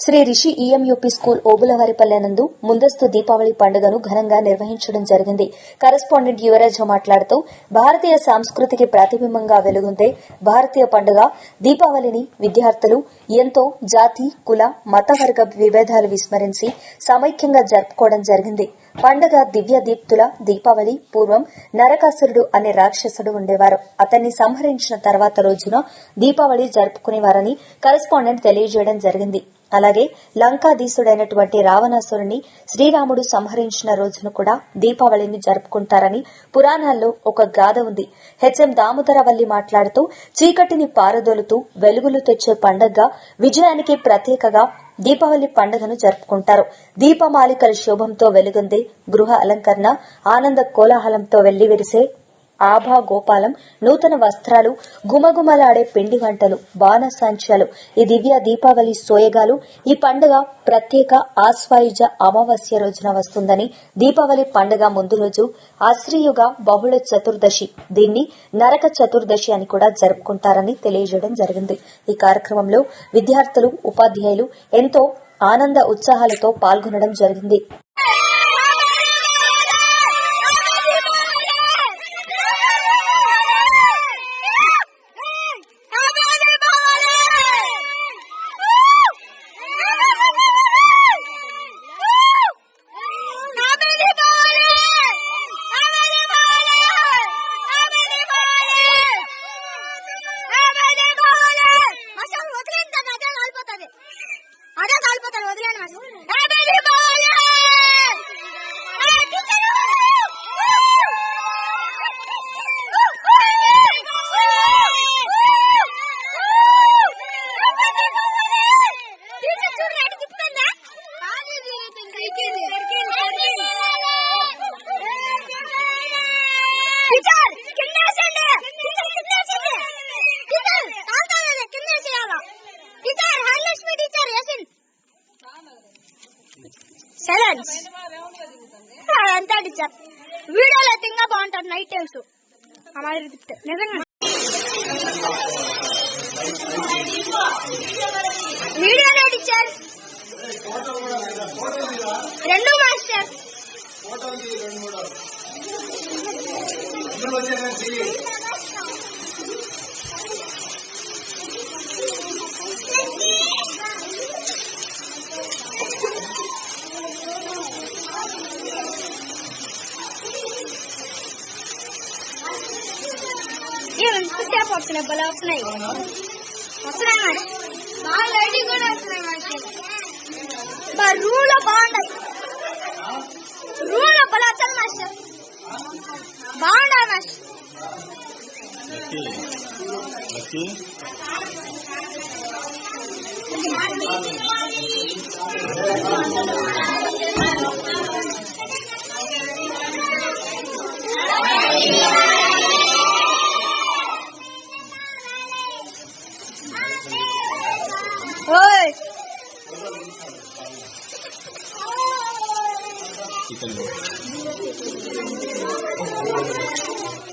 Shri Rishi EMUP school Obulavaripalle నందు ముందస్తు దీపావళి పండుగను ఘనంగా నిర్వహించడం జరిగింది. కరెస్పాండెంట్ యువరాజ మాట్లాడుతూ భారతీయ సంస్కృతికి ప్రతిబింబంగా వెలుగుందే భారతీయ పండుగ. దీపావళిని విద్యార్థులు ఎంతో జాతి కుల మత వర్గ విభేదాలు విస్మరించి సమైక్యంగా జరుపుకోవడం జరిగింది. పండగ దివ్య దీప్తుల దీపావళి పూర్వం నరకాసురుడు అనే రాక్షసుడు ఉండేవారు. అతన్ని సంహరించిన తర్వాత రోజున దీపావళి జరుపుకునేవారని కరెస్పాండెంట్ తెలియజేయడం జరిగింది. అలాగే లంకాధీసుడైనటువంటి రావణాసురుని శ్రీరాముడు సంహరించిన రోజున కూడా దీపావళిని జరుపుకుంటారని పురాణాల్లో ఒక గాథ ఉంది. హెచ్ఎం దామోదరవల్లి మాట్లాడుతూ చీకటిని పారదోలుతూ వెలుగులు తెచ్చే పండగగా విజయానికి ప్రత్యేకగా దీపావళి పండుగను జరుపుకుంటారు. దీపమాలికల శోభంతో వెలుగొందే గృహ అలంకరణ ఆనంద కోలాహలంతో వెల్లివిరిసే ఆభా గోపాలం నూతన వస్త్రాలు గుమగుమలాడే పిండి వంటలు బాణసంచాలు ఈ దివ్య దీపావళి సోయగాలు ఈ పండుగ ప్రత్యేక ఆస్వాయుజ అమావాస్య రోజున వస్తుందని దీపావళి పండుగ ముందు రోజు ఆశ్రీయుగ బహుళ చతుర్దశి దీన్ని నరక చతుర్దశి అని కూడా జరుపుకుంటారని తెలియజేయడం జరిగింది. ఈ కార్యక్రమంలో విద్యార్థులు ఉపాధ్యాయులు ఎంతో ఆనంద ఉత్సాహాలతో పాల్గొనడం జరిగింది. తాగుతాడు వదిలేను వేసేయాలా టీచర్ హరిలక్ష్మి టీచర్ వేసింది సెవెన్ ఎంత టీచర్ వీడియోలో తింగా ఇంకా బాగుంటుంది నైట్ టైమ్స్ అమ్మాయి తిప్పితే నిజంగా. వీడియోలో టీచర్ రెండు మాస్టర్. ಒಬ್ಬನೇ ಬಲ ಒಬ್ಬನೇ ಇವನು ಒಬ್ಬನೇ ಮಾಡಿ ಬಾಳ ಅಡಿ ಕೂಡ ಒಬ್ಬನೇ ಮಾಡ್ತೀನಿ ಬಾ ರೂಳ ಬಾಂಡ ರೂಳ ಬಲ ಚಲ್ ಮಾಸ್ಟ ಬಾಂಡ चिकन